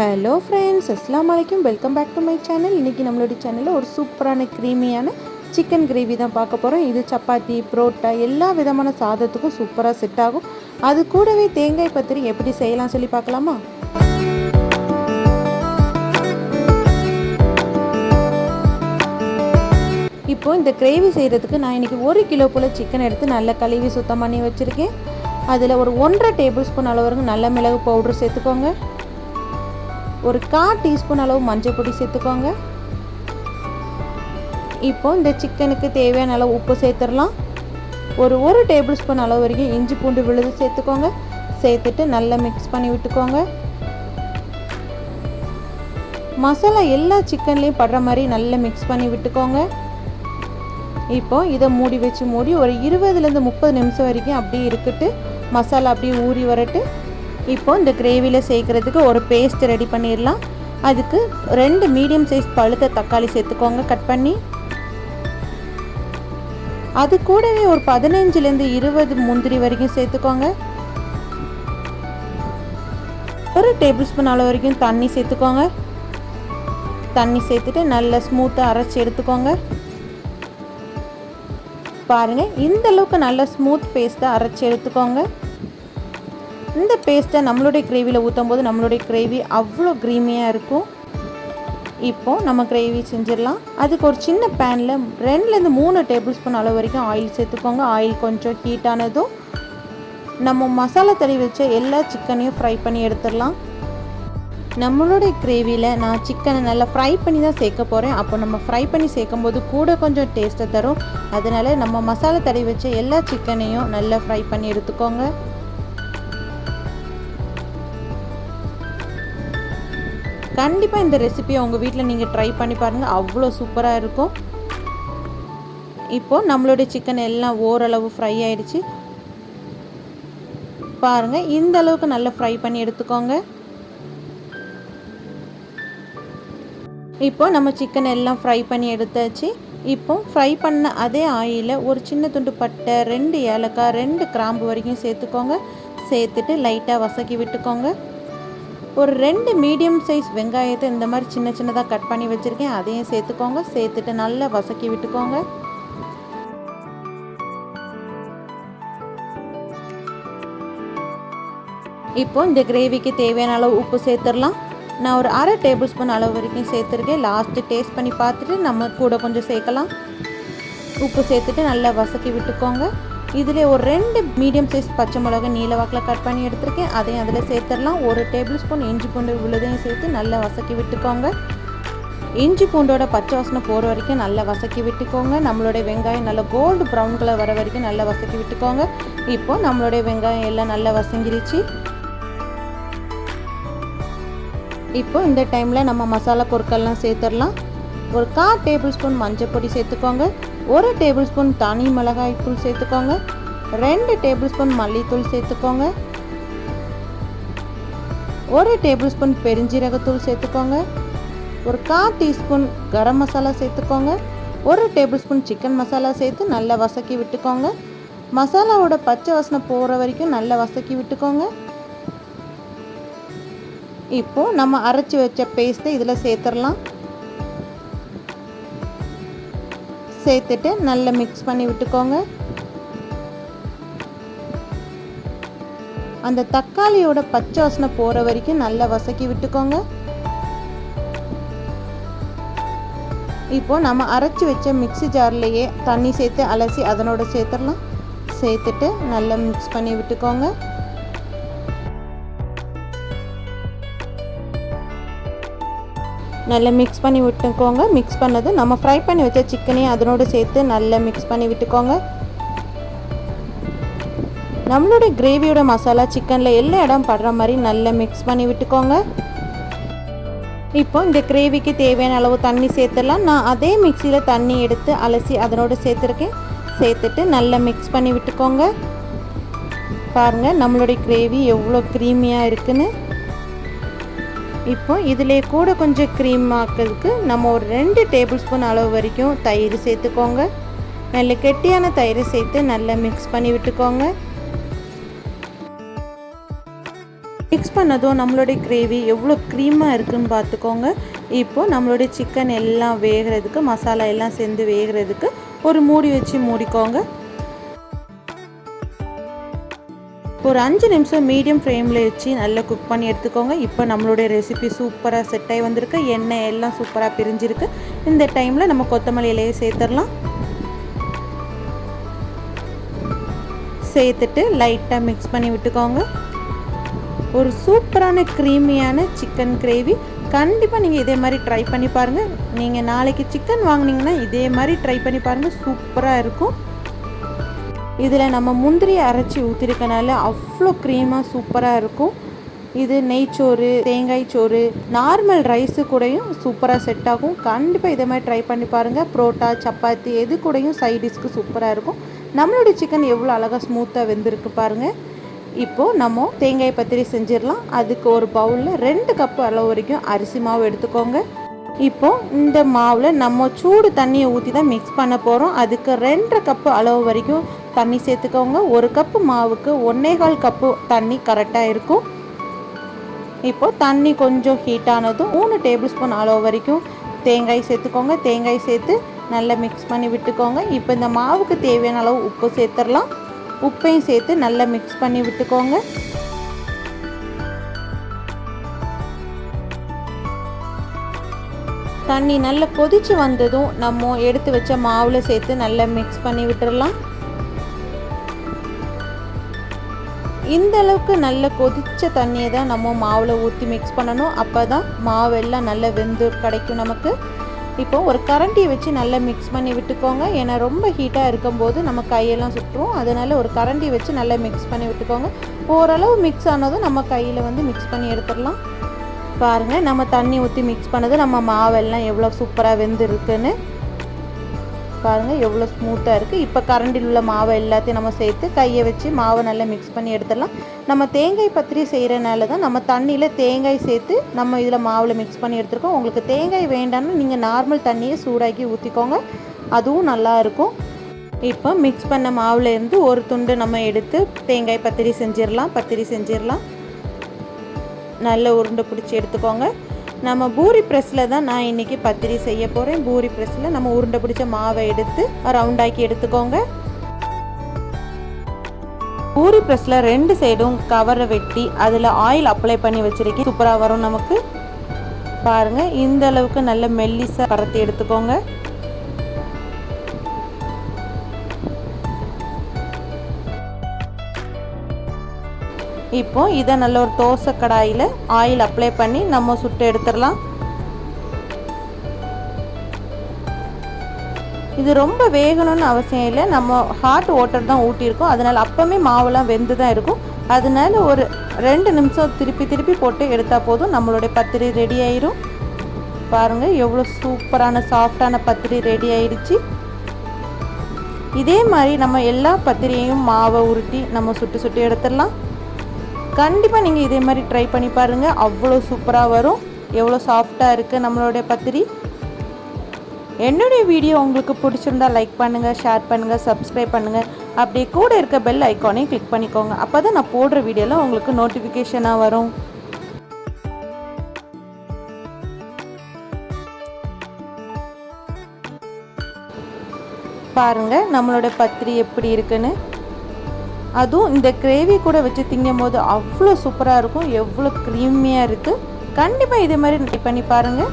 Hello friends அஸ்லாம் வலைக்கும் welcome back to my channel இன்றைக்கி நம்மளுடைய சேனலில் ஒரு சூப்பரான க்ரீமியான சிக்கன் கிரேவி தான் பார்க்க போகிறோம் இது சப்பாத்தி புரோட்டா எல்லா விதமான சாதத்துக்கும் சூப்பராக செட் ஆகும். அது கூடவே தேங்காய் பத்திரி எப்படி செய்யலாம் சொல்லி பார்க்கலாமா? இப்போது இந்த கிரேவி செய்கிறதுக்கு நான் இன்றைக்கி ஒரு கிலோ போல் சிக்கன் எடுத்து நல்லா கழுவி சுத்தம் பண்ணி வச்சுருக்கேன். அதில் ஒரு ஒன்றரை டேபிள் ஸ்பூன் அளவு நல்ல மிளகு பவுடர் சேர்த்துக்கோங்க. ஒரு கால் டீஸ்பூன் அளவு மஞ்சள் பொடி சேர்த்துக்கோங்க. இப்போ இந்த சிக்கனுக்கு தேவையான அளவு உப்பு சேர்த்துடலாம். ஒரு ஒரு டேபிள் ஸ்பூன் அளவு வரைக்கும் இஞ்சி பூண்டு விழுது சேர்த்துக்கோங்க. சேர்த்துட்டு நல்லா மிக்ஸ் பண்ணி விட்டுக்கோங்க. மசாலா எல்லா சிக்கன்லேயும் படுற மாதிரி நல்லா மிக்ஸ் பண்ணி விட்டுக்கோங்க. இப்போ இதை மூடி வச்சு மூடி ஒரு இருபதுலேருந்து முப்பது நிமிஷம் வரைக்கும் அப்படியே இருக்கட்டு மசாலா அப்படியே ஊறி வரட்டு. இப்போ இந்த கிரேவியில் சேர்க்குறதுக்கு ஒரு பேஸ்ட் ரெடி பண்ணிடலாம். அதுக்கு ரெண்டு மீடியம் சைஸ் பழுத்த தக்காளி சேர்த்துக்கோங்க கட் பண்ணி. அது கூடவே ஒரு பதினஞ்சுலேருந்து இருபது முந்திரி வரைக்கும் சேர்த்துக்கோங்க. ஒரு டேபிள் ஸ்பூன் அளவு வரைக்கும் தண்ணி சேர்த்துக்கோங்க. தண்ணி சேர்த்துட்டு நல்லா ஸ்மூத்தாக அரைச்சி எடுத்துக்கோங்க. பாருங்கள் இந்த அளவுக்கு நல்ல ஸ்மூத் பேஸ்ட்டாக அரைச்சி எடுத்துக்கோங்க. இந்த பேஸ்ட்டை நம்மளுடைய கிரேவியில் ஊற்றும் போது நம்மளுடைய கிரேவி அவ்வளோ க்ரீமியாக இருக்கும். இப்போது நம்ம கிரேவி செஞ்சிடலாம். அதுக்கு ஒரு சின்ன பேனில் ரெண்டுலேருந்து மூணு டேபிள் ஸ்பூன் அளவு வரைக்கும் ஆயில் சேர்த்துக்கோங்க. ஆயில் கொஞ்சம் ஹீட் ஆனதும் நம்ம மசாலா தடி வச்ச எல்லா சிக்கனையும் ஃப்ரை பண்ணி எடுத்துடலாம். நம்மளுடைய கிரேவியில் நான் சிக்கனை நல்லா ஃப்ரை பண்ணி தான் சேர்க்க போகிறேன் அப்போ நம்ம ஃப்ரை பண்ணி சேர்க்கும் போது கூட கொஞ்சம் டேஸ்ட்டை தரும். அதனால் நம்ம மசாலா தடவி வச்ச எல்லா சிக்கனையும் நல்லா ஃப்ரை பண்ணி எடுத்துக்கோங்க. கண்டிப்பாக இந்த ரெசிபியை உங்கள் வீட்டில் நீங்கள் ட்ரை பண்ணி பாருங்கள் அவ்வளோ சூப்பராக இருக்கும். இப்போது நம்மளுடைய சிக்கன் எல்லாம் ஓரளவு ஃப்ரை ஆகிடுச்சு பாருங்கள் இந்த அளவுக்கு நல்லா ஃப்ரை பண்ணி எடுத்துக்கோங்க. இப்போ நம்ம சிக்கன் எல்லாம் ஃப்ரை பண்ணி எடுத்தாச்சு. இப்போ ஃப்ரை பண்ண அதே ஆயிலில் ஒரு சின்ன துண்டு பட்டை ரெண்டு ஏலக்காய் ரெண்டு கிராம்பு வரைக்கும் சேர்த்துக்கோங்க. சேர்த்துட்டு லைட்டாக வசக்கி விட்டுக்கோங்க. ஒரு ரெண்டு மீடியம் சைஸ் வெங்காயத்தை இந்த மாதிரி சின்ன சின்னதாக கட் பண்ணி வச்சுருக்கேன். அதையும் சேர்த்துக்கோங்க. சேர்த்துட்டு நல்லா வசக்கி விட்டுக்கோங்க. இப்போ இந்த கிரேவிக்கு தேவையான அளவு உப்பு சேர்த்துடலாம். நான் ஒரு அரை டேபிள் ஸ்பூன் அளவு வரைக்கும் சேர்த்துருக்கேன். லாஸ்ட்டு டேஸ்ட் பண்ணி பார்த்துட்டு நம்ம கூட கொஞ்சம் சேர்க்கலாம். உப்பு சேர்த்துட்டு நல்லா வசக்கி விட்டுக்கோங்க. இதில் ஒரு ரெண்டு மீடியம் சைஸ் பச்சை மிளகா நீல வாக்கில் கட் பண்ணி எடுத்திருக்கேன். அதையும் அதில் சேர்த்துடலாம். ஒரு டேபிள் ஸ்பூன் இஞ்சி பூண்டு உள்ளதையும் சேர்த்து நல்லா வசக்கி விட்டுக்கோங்க. இஞ்சி பூண்டோட பச்சை வாசனை போகிற வரைக்கும் நல்லா வசக்கி விட்டுக்கோங்க. நம்மளுடைய வெங்காயம் நல்லா கோல்டு ப்ரௌன் கலர் வர வரைக்கும் நல்லா வசக்கி விட்டுக்கோங்க. இப்போ நம்மளுடைய வெங்காயம் எல்லாம் நல்லா வசங்கிருச்சு. இப்போ இந்த டைமில் நம்ம மசாலா பொருட்கள்லாம் சேர்த்துடலாம். ஒரு கால் டேபிள் ஸ்பூன் மஞ்சள் பொடி சேர்த்துக்கோங்க. ஒரு டேபிள் ஸ்பூன் தனி மிளகாய் தூள் சேர்த்துக்கோங்க. ரெண்டு டேபிள் ஸ்பூன் மல்லித்தூள் சேர்த்துக்கோங்க. ஒரு டேபிள் ஸ்பூன் பெருஞ்சீரகத்தூள் சேர்த்துக்கோங்க. ஒரு கால் டீஸ்பூன் கரம் மசாலா சேர்த்துக்கோங்க. ஒரு டேபிள் ஸ்பூன் சிக்கன் மசாலா சேர்த்து நல்லா வசக்கி விட்டுக்கோங்க. மசாலாவோட பச்சை வாசனை போகிற வரைக்கும் நல்லா வசக்கி விட்டுக்கோங்க. இப்போது நம்ம அரைச்சி வச்ச பேஸ்ட்டை இதில் சேர்த்துடலாம். சேர்த்துட்டு நல்லா மிக்ஸ் பண்ணி விட்டுக்கோங்க. அந்த தக்காளியோட பச்சை வாசனை போகிற வரைக்கும் நல்லா வசக்கி விட்டுக்கோங்க. இப்போ நம்ம அரைச்சி வச்ச மிக்சி ஜார்லேயே தண்ணி சேர்த்து அலசி அதனோட சேர்த்துடலாம். சேர்த்துட்டு நல்லா மிக்ஸ் பண்ணி விட்டுக்கோங்க. நல்லா மிக்ஸ் பண்ணி விட்டுக்கோங்க. மிக்ஸ் பண்ணது நம்ம ஃப்ரை பண்ணி வச்ச சிக்கனையும் அதனோடு சேர்த்து நல்லா மிக்ஸ் பண்ணி விட்டுக்கோங்க. நம்மளுடைய கிரேவியோட மசாலா சிக்கனில் எல்லா இடம் படுற மாதிரி நல்லா மிக்ஸ் பண்ணி விட்டுக்கோங்க. இப்போ இந்த கிரேவிக்கு தேவையான அளவு தண்ணி சேர்த்துடலாம். நான் அதே மிக்சியில் தண்ணி எடுத்து அலசி அதனோடு சேர்த்துருக்கேன். சேர்த்துட்டு நல்லா மிக்ஸ் பண்ணி விட்டுக்கோங்க. பாருங்கள் நம்மளுடைய கிரேவி எவ்வளோ க்ரீமியாக இருக்குன்னு. இப்போ இதிலே கூட கொஞ்சம் க்ரீம் ஆக்கிறதுக்கு நம்ம ஒரு ரெண்டு டேபிள் ஸ்பூன் அளவு வரைக்கும் தயிர் சேர்த்துக்கோங்க. நல்ல கெட்டியான தயிர் சேர்த்து நல்லா மிக்ஸ் பண்ணி விட்டுக்கோங்க. மிக்ஸ் பண்ணதும் நம்மளுடைய கிரேவி எவ்வளோ க்ரீமாக இருக்குன்னு பார்த்துக்கோங்க. இப்போது நம்மளுடைய சிக்கன் எல்லாம் வேகிறதுக்கு மசாலா எல்லாம் சேர்ந்து வேகிறதுக்கு ஒரு மூடி வச்சு மூடிக்கோங்க. ஒரு அஞ்சு நிமிஷம் மீடியம் ஃப்ளேமில் வச்சு நல்லா குக் பண்ணி எடுத்துக்கோங்க. இப்போ நம்மளுடைய ரெசிபி சூப்பராக செட் ஆகி வந்திருக்கு. எண்ணெய் எல்லாம் சூப்பராக பிரிஞ்சிருக்கு. இந்த டைமில் நம்ம கொத்தமல்லி இலையை சேர்த்துடலாம். சேர்த்துட்டு லைட்டாக மிக்ஸ் பண்ணி விட்டுக்கோங்க. ஒரு சூப்பரான க்ரீமியான சிக்கன் கிரேவி கண்டிப்பாக நீங்கள் இதே மாதிரி ட்ரை பண்ணி பாருங்கள் நீங்கள் நாளைக்கு சிக்கன் வாங்கினீங்கன்னா இதே மாதிரி ட்ரை பண்ணி பாருங்கள் சூப்பராக இருக்கும். இதில் நம்ம முந்திரி அரைச்சி ஊற்றிருக்கனால அவ்வளோ க்ரீமாக சூப்பராக இருக்கும். இது நெய்ச்சோறு தேங்காய் சோறு நார்மல் ரைஸு கூடயும் சூப்பராக செட் ஆகும். கண்டிப்பாக இதே மாதிரி ட்ரை பண்ணி பாருங்கள் புரோட்டா சப்பாத்தி எது கூடயும் சைடிஷ்க்கு சூப்பராக இருக்கும். நம்மளுடைய சிக்கன் எவ்வளோ அழகாக ஸ்மூத்தாக வெந்திருக்கு பாருங்கள் இப்போது நம்ம தேங்காய் பத்திரி செஞ்சிடலாம். அதுக்கு ஒரு பவுலில் ரெண்டு கப்பு அளவு வரைக்கும் அரிசி மாவு எடுத்துக்கோங்க. இப்போது இந்த மாவில் நம்ம சூடு தண்ணியை ஊற்றி தான் மிக்ஸ் பண்ண போகிறோம் அதுக்கு ரெண்டரை கப்பு அளவு வரைக்கும் தண்ணி சேர்த்துக்கோங்க. ஒரு கப்பு மாவுக்கு ஒன்றே கால் கப்பு தண்ணி கரெக்டாக இருக்கும். இப்போ தண்ணி கொஞ்சம் ஹீட் ஆனதும் மூணு டேபிள் ஸ்பூன் அளவு வரைக்கும் தேங்காய் சேர்த்துக்கோங்க. தேங்காய் சேர்த்து நல்லா மிக்ஸ் பண்ணி விட்டுக்கோங்க. இப்போ இந்த மாவுக்கு தேவையான அளவு உப்பு சேர்த்துடலாம். உப்பையும் சேர்த்து நல்லா மிக்ஸ் பண்ணி விட்டுக்கோங்க. தண்ணி நல்லா கொதித்து வந்ததும் நம்ம எடுத்து வச்ச மாவில் சேர்த்து நல்லா மிக்ஸ் பண்ணி விட்டுடலாம். இந்த அளவுக்கு நல்ல கொதித்த தண்ணியை தான் நம்ம மாவில் ஊற்றி மிக்ஸ் பண்ணணும். அப்போ தான் மாவெல்லாம் நல்லா வெந்து கிடைக்கும் நமக்கு. இப்போ ஒரு கரண்டியை வச்சு நல்லா மிக்ஸ் பண்ணி விட்டுக்கோங்க. ஏன்னா ரொம்ப ஹீட்டாக இருக்கும்போது நம்ம கையெல்லாம் சுட்டுரும் அதனால் ஒரு கரண்டி வச்சு நல்லா மிக்ஸ் பண்ணி விட்டுக்கோங்க. ஓரளவு மிக்ஸ் ஆனதும் நம்ம கையில் வந்து மிக்ஸ் பண்ணி எடுத்துடலாம். பாருங்கள் நம்ம தண்ணி ஊற்றி மிக்ஸ் பண்ணது நம்ம மாவெல்லாம் எவ்வளோ சூப்பராக வெந்துருக்குன்னு. பாருங்கள் எவ்வளோ ஸ்மூத்தாக இருக்குது இப்போ கரண்டில் உள்ள மாவை எல்லாத்தையும் நம்ம சேர்த்து கையை வச்சு மாவை நல்லா மிக்ஸ் பண்ணி எடுத்துடலாம். நம்ம தேங்காய் பத்திரி செய்கிறனால தான் நம்ம தண்ணியில் தேங்காய் சேர்த்து நம்ம இதில் மாவில் மிக்ஸ் பண்ணி எடுத்துருக்கோம். உங்களுக்கு தேங்காய் வேண்டாம்னு நீங்கள் நார்மல் தண்ணியை சூடாக்கி ஊற்றிக்கோங்க அதுவும் நல்லா இருக்கும். இப்போ மிக்ஸ் பண்ண மாவில் இருந்து ஒரு துண்டு நம்ம எடுத்து தேங்காய் பத்திரி செஞ்சிடலாம் பத்திரி செஞ்சிடலாம். நல்ல உருண்டை பிடிச்சி எடுத்துக்கோங்க. நம்ம பூரி ப்ரெஸ்ஸில் தான் நான் இன்றைக்கி பத்திரி செய்ய போகிறேன் பூரி ப்ரெஸ்ஸில் நம்ம உருண்டை பிடிச்ச மாவை எடுத்து ரவுண்டாக்கி எடுத்துக்கோங்க. பூரி ப்ரெஸ்ஸில் ரெண்டு சைடும் கவரை வெட்டி அதில் ஆயில் அப்ளை பண்ணி வச்சுருக்கேன். சூப்பராக வரும் நமக்கு. பாருங்கள் இந்த அளவுக்கு நல்ல மெல்லிசாக பரத்தி எடுத்துக்கோங்க. இப்போ இதை நல்ல ஒரு தோசை கடாயில் ஆயில் அப்ளை பண்ணி நம்ம சுட்டு எடுத்துடலாம். இது ரொம்ப வேகணும்னு அவசியம் இல்லை. நம்ம ஹாட் வாட்டர் தான் ஊட்டியிருக்கோம். அதனால் அப்போவுமே மாவுலாம் வெந்து தான் இருக்கும். அதனால ஒரு ரெண்டு நிமிஷம் திருப்பி திருப்பி போட்டு எடுத்தால் போதும். நம்மளுடைய பத்திரி ரெடி ஆயிரும். பாருங்கள் எவ்வளோ சூப்பரான சாஃப்டான பத்திரி ரெடி ஆயிடுச்சு. இதே மாதிரி நம்ம எல்லா பத்திரியையும் மாவை உருட்டி நம்ம சுட்டு சுட்டு எடுத்துடலாம். கண்டிப்பாக நீங்கள் இதே மாதிரி ட்ரை பண்ணி பாருங்கள் அவ்வளோ சூப்பராக வரும். எவ்வளோ சாஃப்டாக இருக்குது நம்மளுடைய பத்திரி. என்னுடைய வீடியோ உங்களுக்கு பிடிச்சிருந்தா லைக் பண்ணுங்கள் ஷேர் பண்ணுங்கள் சப்ஸ்கிரைப் பண்ணுங்கள் அப்படியே கூட இருக்க பெல் ஐக்கானையும் கிளிக் பண்ணிக்கோங்க. அப்போ தான் நான் போடுற வீடியோவில் உங்களுக்கு நோட்டிஃபிகேஷனாக வரும். பாருங்கள் நம்மளோட பத்திரி எப்படி இருக்குன்னு. அதுவும் இந்த கிரேவி கூட வச்சு திங்கும் போது அவ்வளோ சூப்பராக இருக்கும். எவ்வளோ க்ரீமியாக இருக்குது கண்டிப்பாக இதே மாதிரி ட்ரை பண்ணி பாருங்கள்